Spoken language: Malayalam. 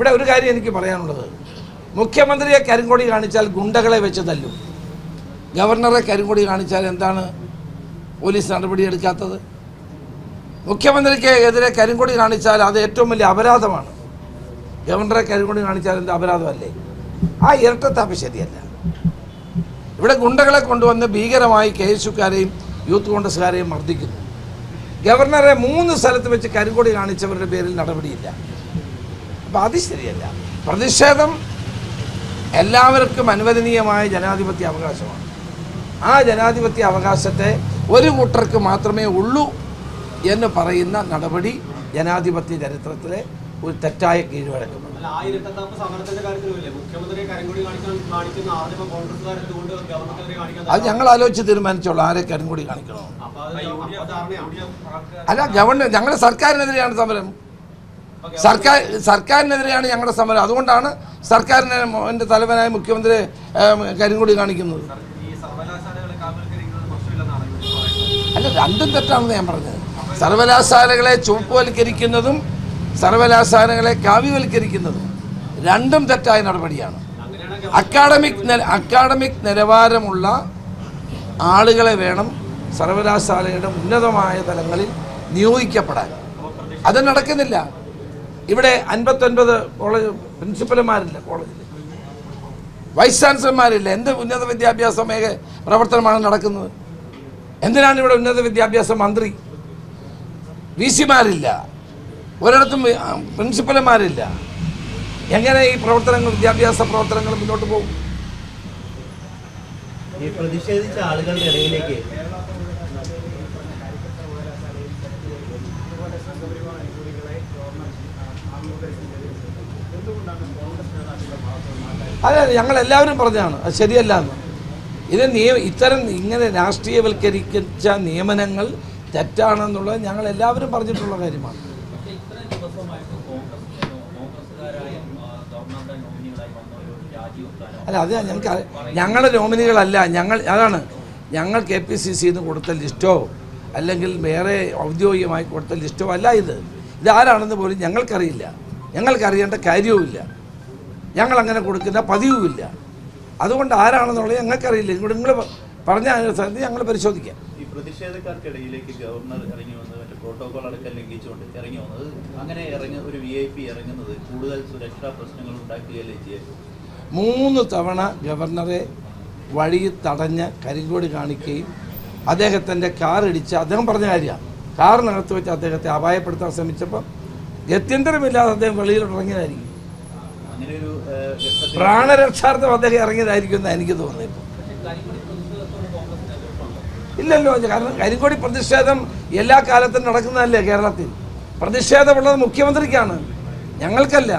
ഇവിടെ ഒരു കാര്യം എനിക്ക് പറയാനുള്ളത്. മുഖ്യമന്ത്രിയെ കരിങ്കൊടി കാണിച്ചാൽ ഗുണ്ടകളെ വെച്ച് തല്ലും. ഗവർണറെ കരിങ്കൊടി കാണിച്ചാൽ എന്താണ് പോലീസ് നടപടിയെടുക്കാത്തത് മുഖ്യമന്ത്രിക്ക് എതിരെ കരിങ്കൊടി കാണിച്ചാൽ അത് ഏറ്റവും വലിയ അപരാധമാണ്. ഗവർണറെ കരിങ്കൊടി കാണിച്ചാൽ എന്ത് അപരാധമല്ലേ? ആ ഇരട്ടത്താപ്പ് ശരിയല്ല. ഇവിടെ ഗുണ്ടകളെ കൊണ്ടുവന്ന് ഭീകരമായി കെ എസ് യുക്കാരെയും യൂത്ത് കോൺഗ്രസ്സുകാരെയും മർദ്ദിക്കുന്നു. ഗവർണറെ മൂന്ന് സ്ഥലത്ത് വെച്ച് കരിങ്കൊടി കാണിച്ചവരുടെ പേരിൽ നടപടിയില്ല. അപ്പം അത് ശരിയല്ല പ്രതിഷേധം എല്ലാവർക്കും അനുവദനീയമായ ജനാധിപത്യ അവകാശമാണ്. ആ ജനാധിപത്യ അവകാശത്തെ ഒരു കൂട്ടർക്ക് മാത്രമേ ഉള്ളൂ എന്ന് പറയുന്ന നടപടി ജനാധിപത്യ ചരിത്രത്തിലെ ഒരു തെറ്റായ കീഴ്വഴക്കമാണ്. അത് ഞങ്ങൾ ആലോചിച്ച് തീരുമാനിച്ചോളൂ ആരെ കരിങ്കൊടി കാണിക്കണോ? അല്ല ഗവൺമെന്റ് ഞങ്ങളുടെ സർക്കാരിനെതിരെയാണ് സമരം. സർക്കാർ സർക്കാരിനെതിരെയാണ് ഞങ്ങളുടെ സമരം. അതുകൊണ്ടാണ് സർക്കാരിനെ എന്റെ തലവനായ മുഖ്യമന്ത്രി കരിങ്കൊടി കാണിക്കുന്നത്. അല്ല രണ്ടും തെറ്റാണെന്ന് ഞാൻ പറഞ്ഞത്. സർവകലാശാലകളെ ചുവപ്പുവൽക്കരിക്കുന്നതും സർവകലാശാലകളെ കാവ്യവൽക്കരിക്കുന്നതും രണ്ടും തെറ്റായ നടപടിയാണ്. അക്കാഡമിക് അക്കാഡമിക് നിലവാരമുള്ള ആളുകളെ വേണം സർവകലാശാലയുടെ ഉന്നതമായ തലങ്ങളിൽ നിയോഗിക്കപ്പെടാൻ. അത് നടക്കുന്നില്ല. ഇവിടെ അൻപത്തൊൻപത് കോളേജ് പ്രിൻസിപ്പൽമാരില്ല കോളേജിൽ വൈസ് ചാൻസലർമാരില്ല എന്ത് ഉന്നത വിദ്യാഭ്യാസ മേഖ പ്രവർത്തനമാണ് നടക്കുന്നത്? എന്തിനാണ് ഇവിടെ ഉന്നത വിദ്യാഭ്യാസ മന്ത്രി? വി സിമാരില്ല ഒരിടത്തും പ്രിൻസിപ്പൽമാരില്ല എങ്ങനെ ഈ പ്രവർത്തനങ്ങൾ വിദ്യാഭ്യാസ പ്രവർത്തനങ്ങൾ മുന്നോട്ട് പോകും? ഈ പ്രതിഷേധിച്ച ആളുകളുടെ ഇടയിലേക്ക്. അതെ ഞങ്ങൾ എല്ലാവരും പറഞ്ഞതാണ്. അത് ശരിയല്ല എന്ന്. ഇത് നിയമ ഇത്തരം ഇങ്ങനെ രാഷ്ട്രീയവൽക്കരിച്ച നിയമനങ്ങൾ തെറ്റാണെന്നുള്ളത് ഞങ്ങൾ എല്ലാവരും പറഞ്ഞിട്ടുള്ള കാര്യമാണ്. അല്ല അത് ഞങ്ങൾക്ക് ഞങ്ങളുടെ നോമിനികളല്ല. ഞങ്ങൾ അതാണ്. ഞങ്ങൾ കെ പി സി സിന്ന് കൊടുത്ത ലിസ്റ്റോ അല്ലെങ്കിൽ വേറെ ഔദ്യോഗികമായി കൊടുത്ത ലിസ്റ്റോ അല്ല ഇത്. ഇതാരാണെന്ന് പോലും ഞങ്ങൾക്കറിയില്ല. ഞങ്ങൾക്കറിയേണ്ട കാര്യവുമില്ല. ഞങ്ങൾ അങ്ങനെ കൊടുക്കുന്ന പതിവുമില്ല. അതുകൊണ്ട് ആരാണെന്നുള്ളത് ഞങ്ങൾക്കറിയില്ല. ഇങ്ങോട്ട് നിങ്ങൾ പറഞ്ഞ അനുസരിച്ച് ഞങ്ങൾ പരിശോധിക്കാം. ഈ പ്രതിഷേധക്കാർക്കിടയിലേക്ക് ഗവർണർ ഇറങ്ങി വന്നത് മറ്റേ പ്രോട്ടോകോൾ അടക്കം ലംഘിച്ചുകൊണ്ട് ഇറങ്ങി വന്നത് അങ്ങനെ ഇറങ്ങി ഒരു വി ഐ പി ഇറങ്ങുന്നത് കൂടുതൽ സുരക്ഷാ പ്രശ്നങ്ങൾ ഉണ്ടാക്കുകയല്ലേ ചെയ്യുക മൂന്ന് തവണ ഗവർണറെ വഴി തടഞ്ഞ് കരിങ്കോട് കാണിക്കുകയും അദ്ദേഹത്തിന്റെ കാർ ഇടിച്ച് അദ്ദേഹം പറഞ്ഞ കാര്യമാണ്. കാറിനകത്ത് വെച്ച് അദ്ദേഹത്തെ അപായപ്പെടുത്താൻ ശ്രമിച്ചപ്പം ഗത്യന്തരമില്ലാതെ അദ്ദേഹം വെളിയിലോട്ട് ഇറങ്ങിയതായിരിക്കും. അങ്ങനെ ഒരു പ്രാണരക്ഷാർത്ഥം അദ്ദേഹം ഇറങ്ങിയതായിരിക്കും എന്ന് എനിക്ക് തോന്നുന്നത്. ഇപ്പോൾ ഇല്ലല്ലോ കാരണം കരിങ്കൊടി പ്രതിഷേധം എല്ലാ കാലത്തും നടക്കുന്നതല്ലേ കേരളത്തിൽ? പ്രതിഷേധമുള്ളത് മുഖ്യമന്ത്രിക്കാണ് ഞങ്ങൾക്കല്ല.